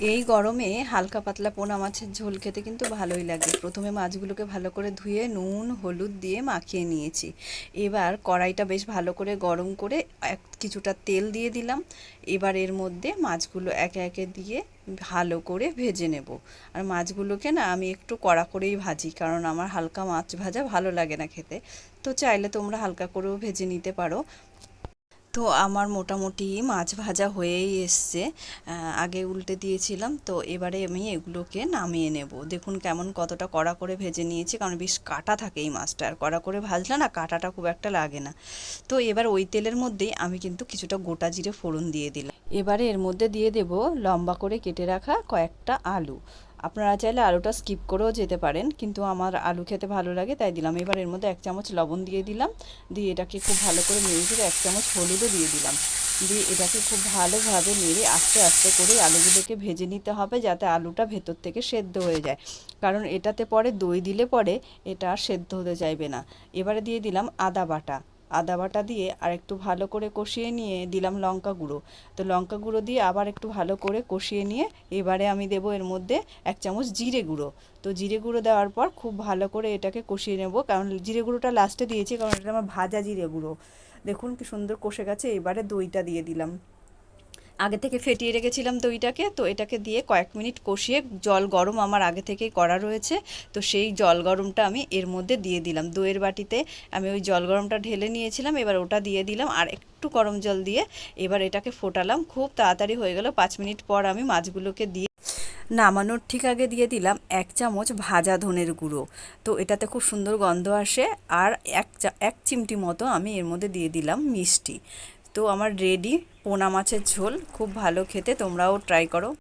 এই গরমে হালকা পাতলা পোনা মাছের ঝোল খেতে কিন্তু ভালোই লাগে। প্রথমে মাছগুলোকে ভালো করে ধুয়ে নুন, হলুদ দিয়ে মাখিয়ে নিয়েছি। এবার কড়াইটা বেশ ভালো করে গরম করে এক কিছুটা তেল দিয়ে দিলাম। এবার এর মধ্যে মাছগুলো একে একে দিয়ে ভালো করে ভেজে নেব। আর মাছগুলোকে না আমি একটু কড়া করেই ভাজি, কারণ আমার হালকা মাছ ভাজা ভালো লাগে না খেতে। তো চাইলে তোমরা হালকা করেও ভেজে নিতে পারো। তো আমার মোটামুটি মাছ ভাজা হয়েই এসছে। আগে উল্টে দিয়েছিলাম, তো এবারে আমি এগুলোকে নামিয়ে নেব। দেখুন কেমন কতটা কড়া করে ভেজে নিয়েছি, কারণ বেশ কাটা থাকে এই মাছটা। আর কড়া করে ভাজলে না কাটাটা খুব একটা লাগে না। তো এবার ওই তেলের মধ্যেই আমি কিন্তু কিছুটা গোটা জিরে ফোড়ন দিয়ে দিলাম। এবারে এর মধ্যে দিয়ে দেব লম্বা করে কেটে রাখা কয়েকটা আলু। আপনারা চাইলে আলুটা স্কিপ করেও যেতে পারেন, কিন্তু আমার আলু খেতে ভালো লাগে, তাই দিলাম। এবার এর মধ্যে এক চামচ লবণ দিয়ে দিলাম। দিয়ে এটাকে খুব ভালো করে মেরে চেড়ে এক চামচ হলুদও দিয়ে দিলাম। দিয়ে এটাকে খুব ভালোভাবে নেড়ে আস্তে আস্তে করে আলুগুলোকে ভেজে নিতে হবে, যাতে আলুটা ভেতর থেকে সেদ্ধ হয়ে যায়। কারণ এটাতে পরে দই দিলে পরে এটা আর সেদ্ধ হতে চাইবে না। এবারে দিয়ে দিলাম আদা বাটা। আদা বাটা দিয়ে আর একটু ভালো করে কষিয়ে নিয়ে দিলাম লঙ্কা গুঁড়ো। তো লঙ্কা গুঁড়ো দিয়ে আবার একটু ভালো করে কষিয়ে নিয়ে এবারে আমি দেব এর মধ্যে এক চামচ জিরে গুঁড়ো। তো জিরে গুঁড়ো দেওয়ার পর খুব ভালো করে এটাকে কষিয়ে নেব। কারণ জিরে গুঁড়োটা লাস্টে দিয়েছি, কারণ এটা আমার ভাজা জিরে গুঁড়ো। দেখুন কি সুন্দর কষে গেছে, এবারে দইটা দিয়ে দিলাম। আগে থেকে ফেটিয়ে রেখেছিলাম দইটাকে তো এটাকে দিয়ে কয়েক মিনিট কষিয়ে জল গরম আমার আগে থেকেই করা রয়েছে। তো সেই জল গরমটা আমি এর মধ্যে দিয়ে দিলাম। দইয়ের বাটিতে আমি ওই জল গরমটা ঢেলে নিয়েছিলাম, এবার ওটা দিয়ে দিলাম আর একটু গরম জল দিয়ে এবার এটাকে ফোটালাম। খুব তাড়াতাড়ি হয়ে গেল, পাঁচ মিনিট পর আমি মাছগুলোকে দিয়ে নামানোর ঠিক আগে দিয়ে দিলাম এক চামচ ভাজা ধনের গুঁড়ো। তো এটাতে খুব সুন্দর গন্ধ আসে আর এক এক চিমটি মতো আমি এর মধ্যে দিয়ে দিলাম মিষ্টি। তো আমার রেডি পোনা মাছের ঝোল খুব ভালো খেতে তোমরাও ট্রাই করো।